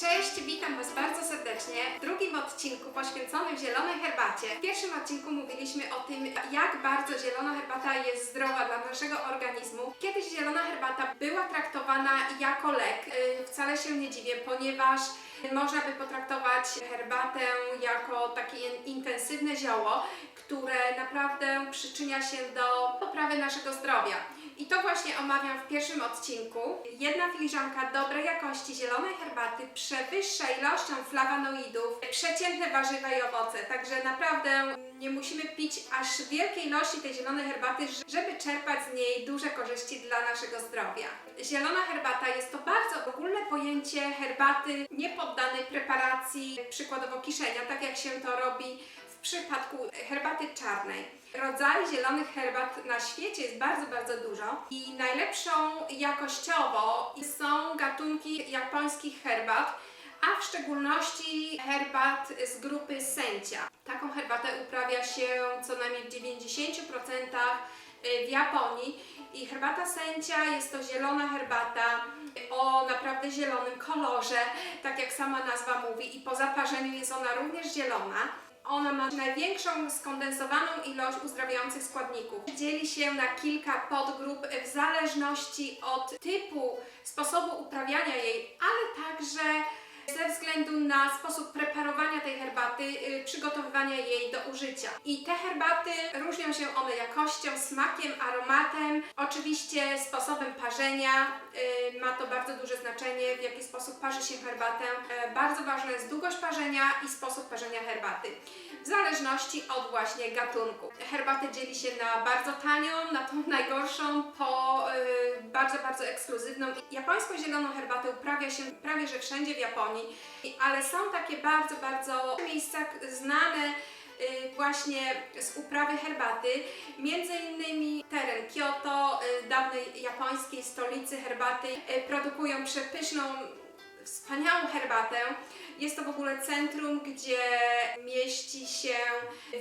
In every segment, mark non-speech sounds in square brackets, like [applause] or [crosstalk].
Cześć, witam Was bardzo serdecznie w drugim odcinku poświęconym zielonej herbacie. W pierwszym odcinku mówiliśmy o tym, jak bardzo zielona herbata jest zdrowa dla naszego organizmu. Kiedyś zielona herbata była traktowana jako lek. Yy, Wcale się nie dziwię, ponieważ można by potraktować herbatę jako takie intensywne zioło, które naprawdę przyczynia się do poprawy naszego zdrowia. I to właśnie omawiam w pierwszym odcinku. Jedna filiżanka dobrej jakości zielonej herbaty przewyższa ilością flavonoidów przeciętne warzywa i owoce. Także naprawdę nie musimy pić aż wielkiej ilości tej zielonej herbaty, żeby czerpać z niej duże korzyści dla naszego zdrowia. Zielona herbata jest to bardzo ogólne pojęcie herbaty niepoddanej preparacji, przykładowo kiszenia, tak jak się to robi w przypadku herbaty czarnej. Rodzajów zielonych herbat na świecie jest bardzo, bardzo dużo i najlepszą jakościowo są gatunki japońskich herbat, a w szczególności herbat z grupy Sencia. Taką herbatę uprawia się co najmniej w 90% w Japonii i herbata Sencia jest to zielona herbata o naprawdę zielonym kolorze, tak jak sama nazwa mówi i po zaparzeniu jest ona również zielona. Ona ma największą skondensowaną ilość uzdrawiających składników. Dzieli się na kilka podgrup w zależności od typu, sposobu uprawiania jej, ale także ze względu na sposób preparowania tej herbaty, y, przygotowywania jej do użycia. I te herbaty różnią się one jakością, smakiem, aromatem, oczywiście sposobem parzenia. y, Ma to bardzo duże znaczenie, w jaki sposób parzy się herbatę. E, Bardzo ważna jest długość parzenia i sposób parzenia herbaty. W zależności od właśnie gatunku. Herbatę dzieli się na bardzo tanią, na tą [laughs] najgorszą, po y, bardzo, bardzo ekskluzywną. Japońską zieloną herbatę uprawia się prawie że wszędzie w Japonii, Ale są takie bardzo, bardzo miejsca znane y, właśnie z uprawy herbaty, między innymi teren Kyoto, y, dawnej japońskiej stolicy herbaty, y, produkują przepyszną, wspaniałą herbatę. Jest to w ogóle centrum, gdzie mieści się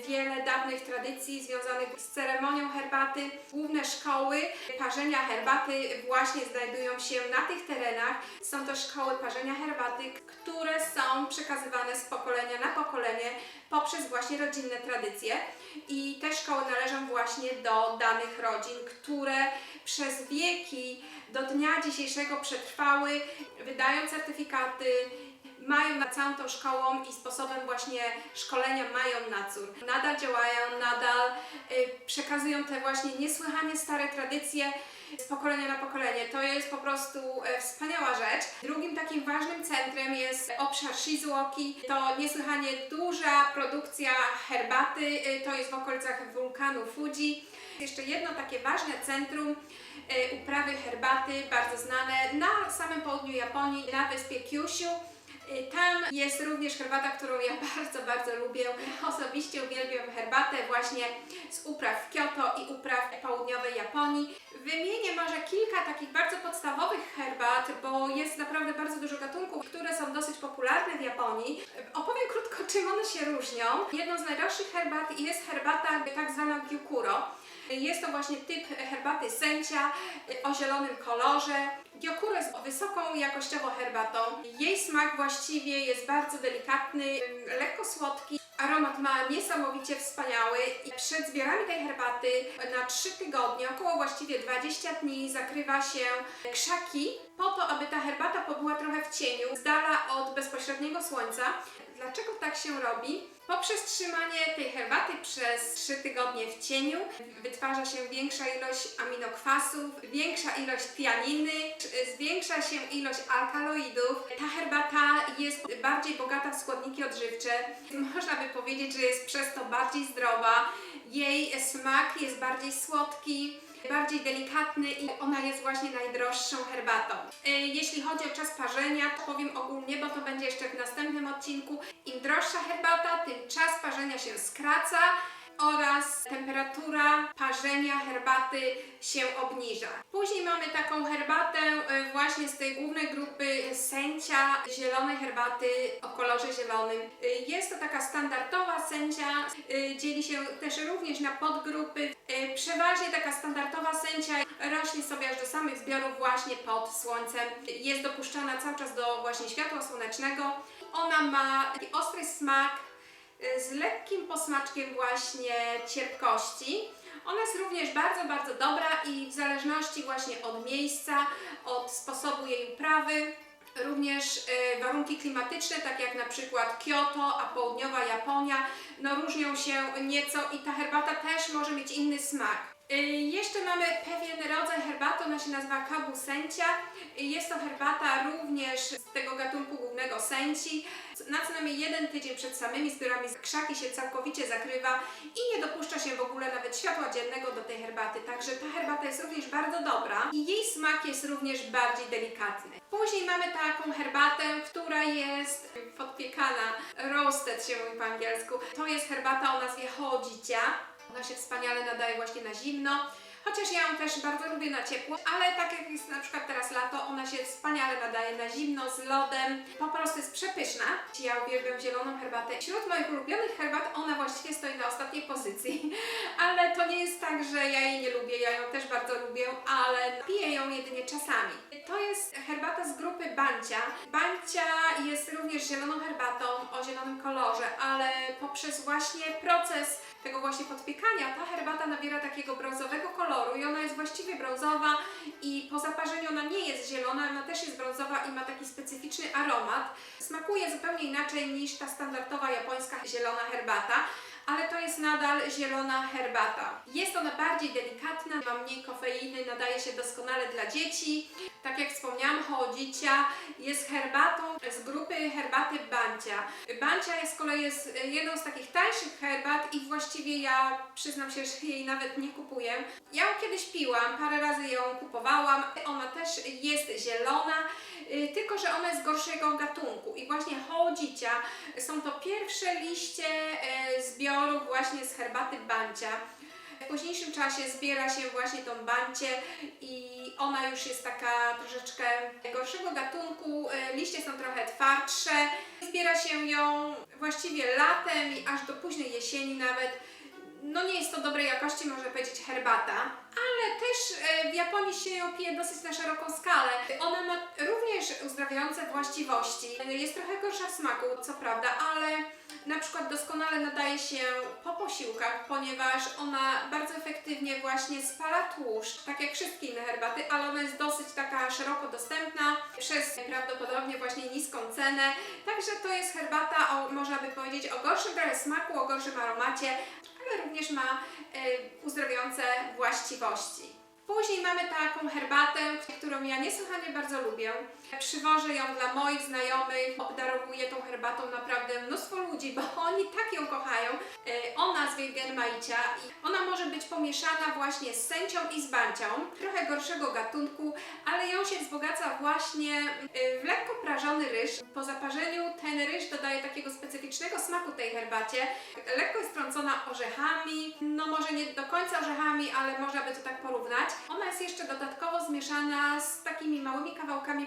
wiele dawnych tradycji związanych z ceremonią herbaty. Główne szkoły parzenia herbaty właśnie znajdują się na tych terenach. Są to szkoły parzenia herbaty, które są przekazywane z pokolenia na pokolenie poprzez właśnie rodzinne tradycje. I te szkoły należą właśnie do danych rodzin, które przez wieki do dnia dzisiejszego przetrwały, wydają certyfikaty, mają nad całą tą szkołą i sposobem właśnie szkolenia mają nadzór. Nadal działają, nadal y, przekazują te właśnie niesłychanie stare tradycje z pokolenia na pokolenie. To jest po prostu e, wspaniała rzecz. Drugim takim ważnym centrum jest obszar Shizuoki. To niesłychanie duża produkcja herbaty. y, To jest w okolicach wulkanu Fuji. Jeszcze jedno takie ważne centrum e, uprawy herbaty, bardzo znane na samym południu Japonii, na wyspie Kyushu. Tam jest również herbata, którą ja [laughs] bardzo, bardzo lubię. Osobiście uwielbiam herbatę właśnie z upraw Kyoto i upraw południowej Japonii. Wymienię może kilka takich bardzo podstawowych herbat, bo jest naprawdę bardzo dużo gatunków, które są dosyć popularne w Japonii. Opowiem krótko, czym one się różnią. Jedną z najdroższych herbat jest herbata tak zwana gyokuro. Jest to właśnie typ herbaty sencia y, o zielonym kolorze. Gyokuro jest wysoką jakościowo herbatą. Jej smak właściwie jest bardzo delikatny, lekko słodki. Aromat ma niesamowicie wspaniały i przed zbiorami tej herbaty na 3 tygodnie, około właściwie 20 dni zakrywa się krzaki po to, aby ta herbata pobyła trochę w cieniu, z dala od bezpośredniego słońca. Dlaczego tak się robi? Poprzez trzymanie tej herbaty przez 3 tygodnie w cieniu wytwarza się większa ilość aminokwasów, większa ilość tianiny, zwiększa się ilość alkaloidów. Ta herbata jest bardziej bogata w składniki odżywcze. Można by powiedzieć, że jest przez to bardziej zdrowa. Jej smak jest bardziej słodki bardziej delikatny i ona jest właśnie najdroższą herbatą. E, Jeśli chodzi o czas parzenia, to powiem ogólnie, bo to będzie jeszcze w następnym odcinku. Im droższa herbata, tym czas parzenia się skraca, oraz temperatura parzenia herbaty się obniża. Później mamy taką herbatę y, właśnie z tej głównej grupy sęcia zielonej herbaty o kolorze zielonym. Y, Jest to taka standardowa sęcia, y, dzieli się też również na podgrupy. Przeważnie taka standardowa sęcia rośnie sobie aż do samych zbiorów właśnie pod słońcem. Jest dopuszczana cały czas do właśnie światła słonecznego. Ona ma ostry smak z lekkim posmaczkiem właśnie cierpkości. Ona jest również bardzo, bardzo dobra i w zależności właśnie od miejsca, od sposobu jej uprawy, również y, warunki klimatyczne, tak jak na przykład Kyoto, a południowa Japonia, no różnią się nieco i ta herbata też może mieć inny smak. Y, Jeszcze mamy pewien rodzaj herbaty, ona się nazywa Kabu Sencia. Y, Jest to herbata również z tego gatunku głównego senci. Na co najmniej jeden tydzień przed samymi zbiorami krzaki się całkowicie zakrywa i nie dopuszcza się w ogóle nawet światła dziennego do tej herbaty. Także ta herbata jest również bardzo dobra i jej smak jest również bardziej delikatny. Później mamy taką herbatę, która jest podpiekana, roasted się mówi po angielsku. To jest herbata o nazwie chodzicia. Ona się wspaniale nadaje właśnie na zimno. Chociaż ja ją też bardzo lubię na ciepło, ale tak jak jest na przykład teraz lato, ona się wspaniale nadaje na zimno, z lodem. Po prostu jest przepyszna. Ja uwielbiam zieloną herbatę. Wśród moich ulubionych herbat ona właściwie stoi na ostatniej pozycji. [laughs] Ale to nie jest tak, że ja jej nie lubię, ja ją też bardzo lubię, ale piję ją jedynie czasami. To jest herbata z grupy Bancia. Bancia jest również zieloną herbatą o zielonym kolorze, ale poprzez właśnie proces tego właśnie podpiekania ta herbata nabiera takiego brązowego koloru i ona jest właściwie brązowa i po zaparzeniu ona nie jest zielona, ona też jest brązowa i ma taki specyficzny aromat. Smakuje zupełnie inaczej niż ta standardowa japońska zielona herbata ale to jest nadal zielona herbata. Jest ona bardziej delikatna, ma mniej kofeiny, nadaje się doskonale dla dzieci. Tak jak wspomniałam, chodzicia jest herbatą z grupy herbaty Bancia. Bancia jest z kolei jest jedną z takich tańszych herbat i właściwie ja przyznam się, że jej nawet nie kupuję. Ja ją kiedyś piłam, parę razy ją kupowałam. Ona też jest zielona, y, tylko że ona jest gorszego gatunku. I właśnie chodzicia są to pierwsze liście e, zbiorów właśnie z herbaty bancia. W późniejszym czasie zbiera się właśnie tą bancię i ona już jest taka troszeczkę gorszego gatunku. E, Liście są trochę twardsze. Zbiera się ją właściwie latem i aż do późnej jesieni nawet. No nie jest to dobrej jakości, można powiedzieć, herbata, też e, w Japonii się ją pije dosyć na szeroką skalę. Ona ma również uzdrawiające właściwości. Jest trochę gorsza w smaku, co prawda, ale na przykład doskonale nadaje się po posiłkach, ponieważ ona bardzo efektywnie właśnie spala tłuszcz, tak jak wszystkie inne herbaty, ale ona jest dosyć taka szeroko dostępna przez prawdopodobnie właśnie niską cenę. Także to jest herbata, o, można by powiedzieć, o gorszym trochę smaku, o gorszym aromacie, ale również ma uzdrawiające właściwości. Później mamy taką herbatę, którą ja niesłychanie bardzo lubię. Przywożę ją dla moich znajomych, obdarowuję tą herbatą naprawdę mnóstwo ludzi, bo [laughs] oni tak ją kochają. E, O nazwie Genmaicia i ona może być pomieszana właśnie z sęcią i z bancią, trochę gorszego gatunku, ale ją się wzbogaca właśnie e, w lekko prażony ryż. Po zaparzeniu ten ryż takiego specyficznego smaku tej herbacie. Lekko jest trącona orzechami, no może nie do końca orzechami, ale można by to tak porównać. Ona jest jeszcze dodatkowo zmieszana z takimi małymi kawałkami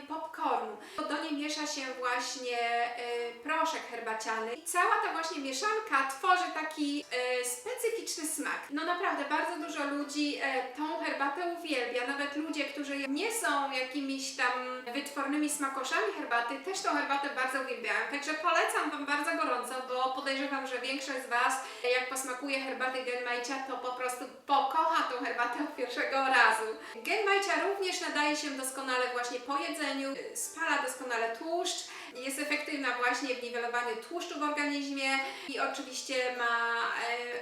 Do niej miesza się właśnie e, proszek herbaciany. I cała ta właśnie mieszanka tworzy taki e, specyficzny smak. No naprawdę bardzo dużo ludzi e, tą herbatę uwielbia. Nawet ludzie, którzy nie są jakimiś tam wytwornymi smakoszami herbaty, też tą herbatę bardzo uwielbiają. Także polecam Wam bardzo gorąco, bo podejrzewam, że większość z Was, jak posmakuje herbaty Genmaicia, to po prostu pokocha tą herbatę od pierwszego razu. Genmaicia również nadaje się doskonale właśnie po jedzeniu, y, spala doskonale tłuszcz, jest efektywna właśnie w niwelowaniu tłuszczu w organizmie i oczywiście ma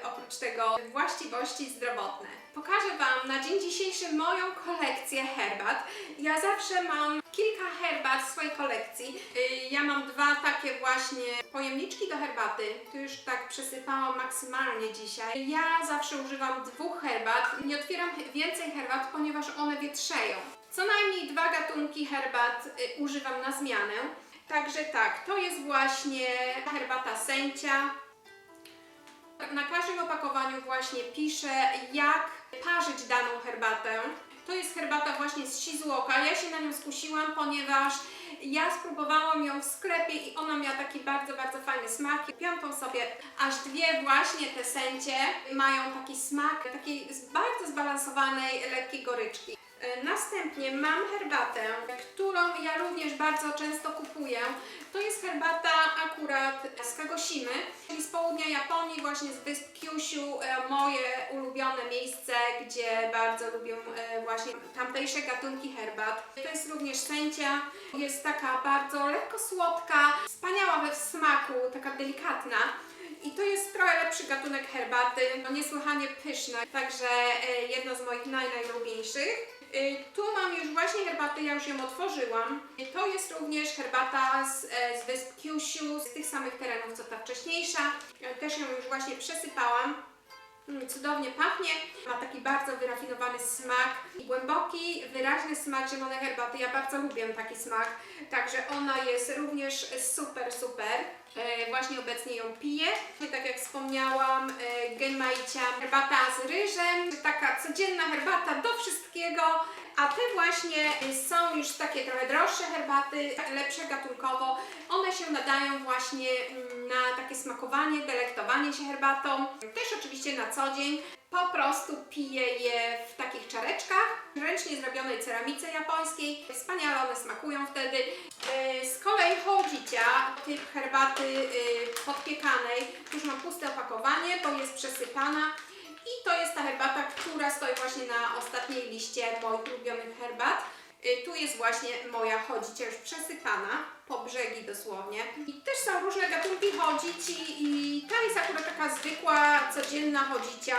e, oprócz tego właściwości zdrowotne. Pokażę Wam na dzień dzisiejszy moją kolekcję herbat. Ja zawsze mam kilka herbat w swojej kolekcji. Y, Ja mam dwa takie właśnie pojemniczki do herbaty. Tu już tak przesypałam maksymalnie dzisiaj. Ja zawsze używam dwóch herbat. Nie otwieram więcej herbat, ponieważ one wietrzeją. Co najmniej dwa gatunki herbat y, używam na zmianę. Także tak, to jest właśnie herbata sęcia. Na każdym opakowaniu właśnie pisze, jak parzyć daną herbatę. To jest herbata właśnie z Shizuoka. Ja się na nią skusiłam, ponieważ ja spróbowałam ją w sklepie i ona miała taki bardzo, bardzo fajny smak. Kupiłam tą sobie, aż dwie właśnie te sęcie mają taki smak takiej bardzo zbalansowanej, lekkiej goryczki. E, Następnie mam herbatę, którą ja również bardzo często kupuję. To jest herbata akurat z Kagoshimy, czyli z południa Japonii, właśnie z wysp Kyushu, e, moje ulubione miejsce, gdzie bardzo lubię e, właśnie tamtejsze gatunki herbat. To jest również sęcia, jest taka bardzo lekko słodka, wspaniała we smaku, taka delikatna. I to jest trochę lepszy gatunek herbaty, no niesłychanie pyszna, także jedno z moich naj, najlubieńszych. Y, Tu mam już właśnie herbatę, ja już ją otworzyłam. To jest również herbata z, e, z wysp Kyushu, z tych samych terenów co ta wcześniejsza. Też ją już właśnie przesypałam. Mm, Cudownie pachnie, ma taki bardzo wyrafinowany smak głęboki, wyraźny smak zielonej herbaty. Ja bardzo lubię taki smak, także ona jest również super, super. E, właśnie obecnie ją piję. Tak jak wspomniałam, e, Genmaicia, herbata z ryżem, taka codzienna herbata do wszystkiego. A te właśnie są już takie trochę droższe herbaty, lepsze gatunkowo. One się nadają właśnie mm, na takie smakowanie, delektowanie się herbatą. Też oczywiście na co dzień. Po prostu piję je w takich czareczkach, ręcznie zrobionej ceramice japońskiej. Wspaniale one smakują wtedy. E, Z kolei chodzicia, typ herbaty y, podpiekanej, już mam puste opakowanie, bo jest przesypana. I to jest ta herbata, która stoi właśnie na ostatniej liście moich ulubionych herbat. Y, Tu jest właśnie moja chodzicia już przesypana, po brzegi dosłownie. I też są różne gatunki chodzici i ta jest akurat taka zwykła, codzienna chodzicia,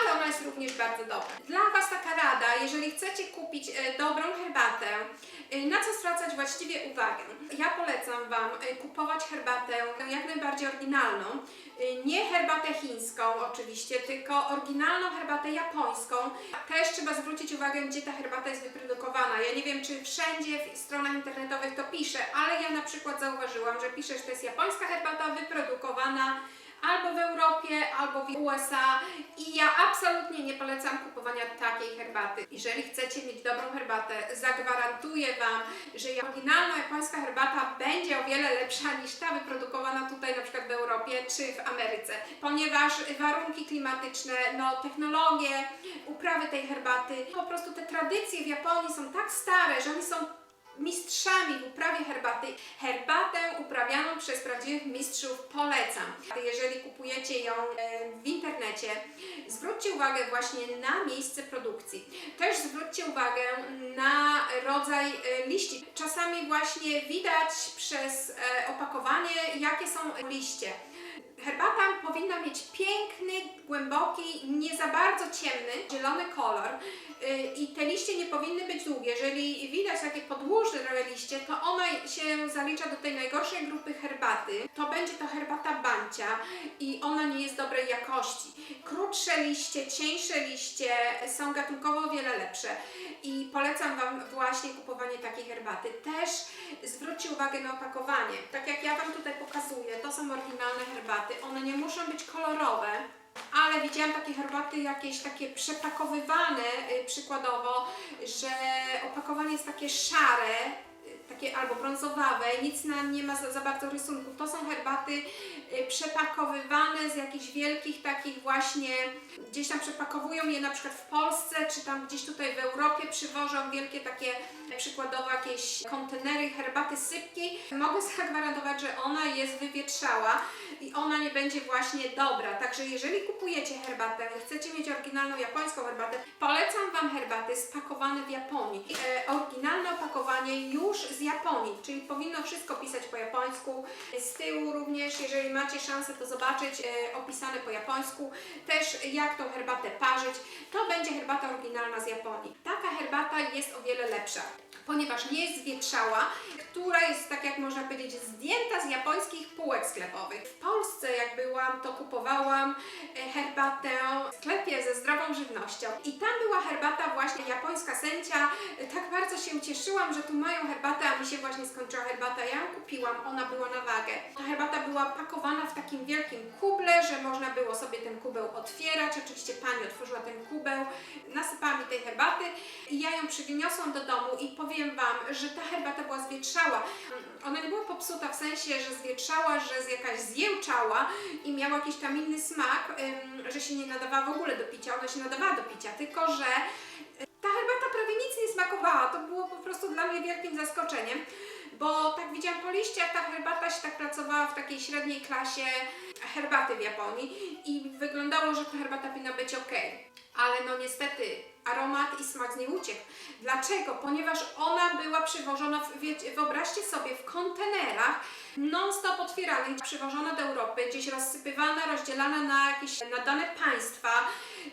ale ona jest również bardzo dobra. Dla Was taka rada, jeżeli chcecie kupić y, dobrą herbatę, y, na co zwracać właściwie uwagę? Ja polecam Wam y, kupować herbatę jak najbardziej oryginalną. Nie herbatę chińską oczywiście, tylko oryginalną herbatę japońską. Też trzeba zwrócić uwagę, gdzie ta herbata jest wyprodukowana. Ja nie wiem, czy wszędzie w stronach internetowych to pisze, ale ja na przykład zauważyłam, że pisze, że to jest japońska herbata wyprodukowana albo w Europie, albo w USA i ja absolutnie nie polecam kupowania takiej herbaty. Jeżeli chcecie mieć dobrą herbatę, zagwarantuję Wam, że oryginalna japońska herbata będzie o wiele lepsza niż ta wyprodukowana tutaj na przykład w Europie czy w Ameryce, ponieważ warunki klimatyczne, no technologie, uprawy tej herbaty, po prostu te tradycje w Japonii są tak stare, że oni są mistrzami w uprawie herbaty. Herbatę uprawianą przez prawdziwych mistrzów polecam. Jeżeli kupujecie ją e, w internecie, zwróćcie uwagę właśnie na miejsce produkcji. Też zwróćcie uwagę na rodzaj e, liści. Czasami właśnie widać przez e, opakowanie, jakie są liście. Herbata powinna mieć piękny, głęboki, nie za bardzo ciemny, zielony kolor Yy, i te liście nie powinny być długie. Jeżeli widać takie podłużne trochę liście, to ona się zalicza do tej najgorszej grupy herbaty. To będzie to herbata bancia i ona nie jest dobrej jakości. Krótsze liście, cieńsze liście są gatunkowo o wiele lepsze i polecam Wam właśnie kupowanie takiej herbaty. Też uwagę na opakowanie. Tak jak ja Wam tutaj pokazuję, to są oryginalne herbaty. One nie muszą być kolorowe, ale widziałam takie herbaty jakieś takie przepakowywane y, przykładowo, że opakowanie jest takie szare, albo brązowawe, nic na nie ma za, za bardzo rysunku. To są herbaty y, przepakowywane z jakichś wielkich takich właśnie, gdzieś tam przepakowują je na przykład w Polsce, czy tam gdzieś tutaj w Europie przywożą wielkie takie przykładowo jakieś kontenery herbaty sypkiej. Mogę zagwarantować, że ona jest wywietrzała i ona nie będzie właśnie dobra. Także jeżeli kupujecie herbatę chcecie mieć oryginalną japońską herbatę, polecam Wam herbaty spakowane w Japonii. E, oryginalne opakowanie już z Japonii, czyli powinno wszystko pisać po japońsku. Z tyłu również, jeżeli macie szansę to zobaczyć, e, opisane po japońsku. Też jak tą herbatę parzyć. To będzie herbata oryginalna z Japonii. Taka herbata jest o wiele lepsza ponieważ nie jest zwietrzała, która jest, tak jak można powiedzieć, zdjęta z japońskich pół półek sklepowych. W Polsce jak byłam, to kupowałam e, herbatę w sklepie ze zdrową żywnością i tam była herbata właśnie japońska sędzia. E, Tak bardzo się cieszyłam, że tu mają herbatę, a mi się właśnie skończyła herbata. Ja ją kupiłam, ona była na wagę. Ta herbata była pakowana w takim wielkim kuble, że można było sobie ten kubeł otwierać. Oczywiście pani otworzyła ten kubeł, nasypała mi tej herbaty i ja ją przyniosłam do domu i powiem Wam, że ta herbata była zwietrzała. Ona nie była popsuta w sensie, że zwietrzała, że jest jakaś i miała jakiś tam inny smak, że się nie nadawała w ogóle do picia. Ona się nadawała do picia, tylko że y, ta herbata prawie nic nie smakowała. To było po prostu dla mnie wielkim zaskoczeniem, bo tak widziałam po liściach, ta herbata się tak pracowała w takiej średniej klasie herbaty w Japonii i wyglądało, że ta herbata powinna być ok. Ale no niestety aromat i smak z niej uciekł. Dlaczego? Ponieważ ona była przywożona, w, wyobraźcie sobie, w kontenerach non-stop otwieranych, przywożona do Europy, gdzieś rozsypywana, rozdzielana na jakieś na dane państwa,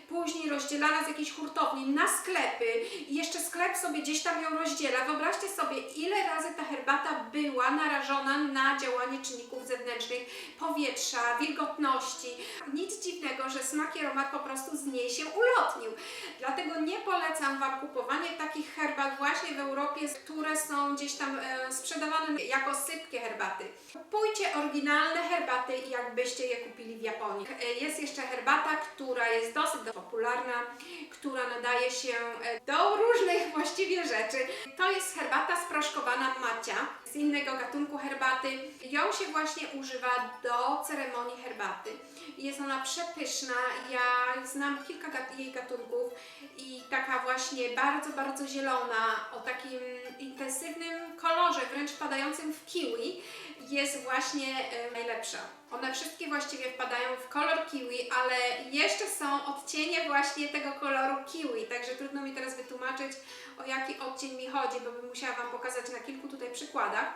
później rozdzielana z jakiejś hurtowni na sklepy i jeszcze sklep sobie gdzieś tam ją rozdziela. Wyobraźcie sobie, ile razy ta herbata była narażona na działanie czynników zewnętrznych, powietrza, wilgotności. Nic dziwnego, że smak i aromat po prostu z niej się ulotnił. Dlatego nie polecam Wam kupowania takich herbat właśnie w Europie, które są gdzieś tam e, sprzedawane jako sypkie herbaty. Kupujcie oryginalne herbaty, jakbyście je kupili w Japonii. E, Jest jeszcze herbata, która jest dosyć popularna, która nadaje się e, do różnych [laughs] właściwie rzeczy. To jest herbata sproszkowana macia z innego gatunku herbaty. Ją się właśnie używa do ceremonii herbaty. Jest ona przepyszna. Ja znam kilka jej gatunków i taka właśnie bardzo, bardzo zielona, o takim intensywnym kolorze, wręcz wpadającym w kiwi, jest właśnie e, najlepsza. One wszystkie właściwie wpadają w kolor kiwi, ale jeszcze są odcienie właśnie tego koloru kiwi, także trudno mi teraz wytłumaczyć, o jaki odcień mi chodzi, bo bym musiała Wam pokazać na kilku tutaj przykładach.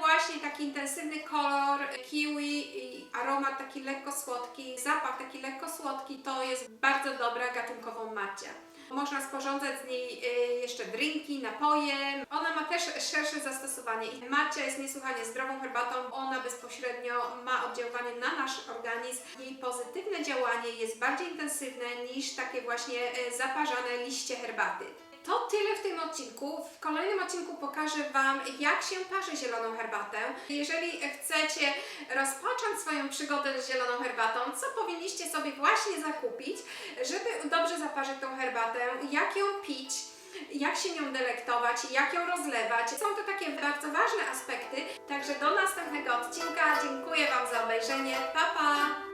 Właśnie taki intensywny kolor kiwi aromat taki lekko słodki, zapach taki lekko słodki, to jest bardzo dobra gatunkową macia. Można sporządzać z niej y, jeszcze drinki, napoje. Ona ma też szersze zastosowanie. I Macia jest niesłychanie zdrową herbatą. Ona bezpośrednio ma oddziaływanie na nasz organizm. Jej pozytywne działanie jest bardziej intensywne niż takie właśnie y, zaparzane liście herbaty. To tyle w tym odcinku. W kolejnym odcinku pokażę Wam, jak się parzy zieloną herbatę. Jeżeli chcecie rozpocząć swoją przygodę z zieloną herbatą, co powinniście sobie właśnie zakupić, żeby dobrze zaparzyć tą herbatę, jak ją pić, jak się nią delektować, jak ją rozlewać. Są to takie bardzo ważne aspekty. Także do następnego odcinka. Dziękuję Wam za obejrzenie. Pa, pa!